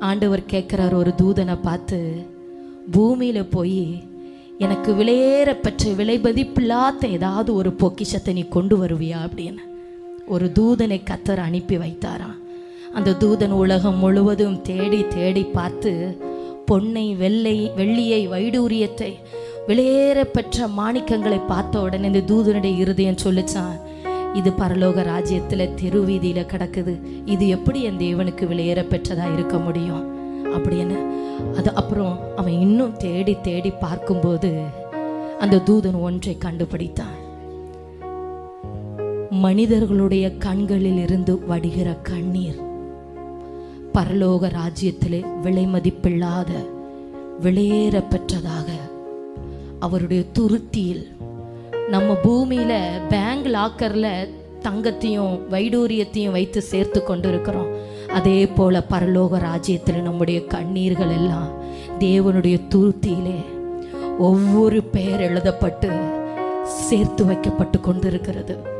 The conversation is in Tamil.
ஆண்டவர் கேட்குறார் ஒரு தூதனை பார்த்து பூமியில் போய் எனக்கு விலையேற பெற்ற விலை ஏதாவது ஒரு பொக்கிஷத்தை நீ கொண்டு வருவியா? அப்படின்னு ஒரு தூதனை கத்தர் அனுப்பி வைத்தாராம். அந்த தூதன் உலகம் முழுவதும் தேடி தேடி பார்த்து பொன்னை வெள்ளை வெள்ளியை வைடூரியத்தை விலையேற பெற்ற மாணிக்கங்களை பார்த்த உடனே இந்த தூதனுடைய இருதயம் சொல்லிச்சான் இது பரலோக ராஜ்யத்தில் தெருவீதியில் கிடக்குது. இது எப்படி என் தேவனுக்கு விலையேற பெற்றதாக இருக்க முடியும்? அப்படின்னு அது அப்புறம் அவன் இன்னும் தேடி தேடி பார்க்கும்போது அந்த தூதன் ஒன்றை கண்டுபிடித்தான். மனிதர்களுடைய கண்களில் இருந்து வடிகிற கண்ணீர். பரலோக ராஜ்யத்திலே விலை மதிப்பில்லாத விலையேற பெற்றதாக அவருடைய துருத்தியில் நம்ம பூமியில பேங்க் லாக்கர்ல தங்கத்தையும் வைடூரியத்தையும் வைத்து சேர்த்து கொண்டு இருக்கிறோம் அதே போல பரலோக ராஜ்யத்தில் நம்முடைய கண்ணீர்கள் எல்லாம் தேவனுடைய துருத்தியிலே ஒவ்வொரு பெயர் எழுதப்பட்டு சேர்த்து வைக்கப்பட்டு கொண்டிருக்கிறது.